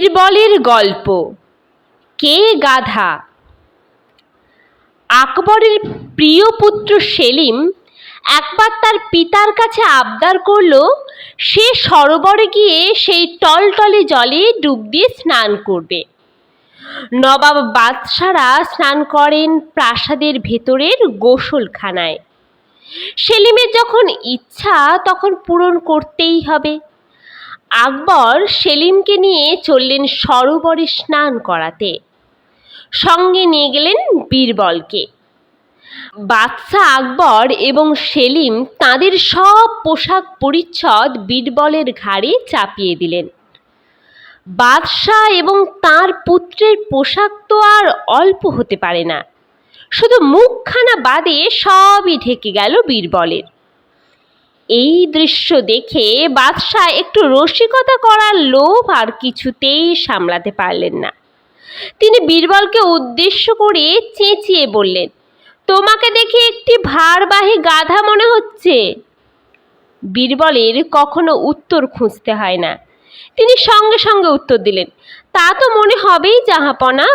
বীরবলের গল্প। কে গাধা? আকবরের প্রিয় পুত্র সেলিম একবার তার পিতার কাছে আবদার করল, সে সরোবরে গিয়ে সেই টলটলে জলে ডুব দিয়ে স্নান করবে। নবাব বাদশারা স্নান করেন প্রাসাদের ভেতরের গোসলখানায়। সেলিমের যখন ইচ্ছা তখন পূরণ করতেই হবে। আকবর সেলিমকে নিয়ে চললেন সরোবরে স্নান করাতে। সঙ্গে নিয়ে গেলেন বীরবলকে। বাদশাহ আকবর এবং সেলিম তাদের সব পোশাক পরিচ্ছদ বীরবলের ঘাড়ে চাপিয়ে দিলেন। বাদশাহ এবং তার পুত্রের পোশাক তো আর অল্প হতে পারে না। শুধু মুখখানা বাদে সবই ঢেকে গেল বীরবলের। এই দৃশ্য দেখে বাদশাহ একটু রসিকতা করার লোভ আর কিছুতেই সামলাতে পারলেন না। তিনি বীরবলকে উদ্দেশ্য করে চেঁচিয়ে বললেন, তোমাকে দেখে একটি ভারবাহী গাধা মনে হচ্ছে। বীরবলের কখনো উত্তর খুঁজতে হয় না। তিনি সঙ্গে সঙ্গে উত্তর দিলেন, তা তো মনে হবেই জাহাপনা,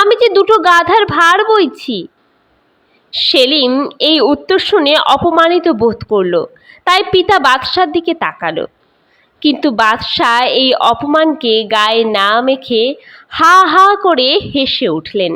আমি যে দুটো গাধার ভার বইছি। সেলিম এই উত্তর শুনে অপমানিত বোধ করল। তাই পিতা বাদশার দিকে তাকালো। কিন্তু বাদশাহ এই অপমানকে গায়ে না মেখে হা হা করে হেসে উঠলেন।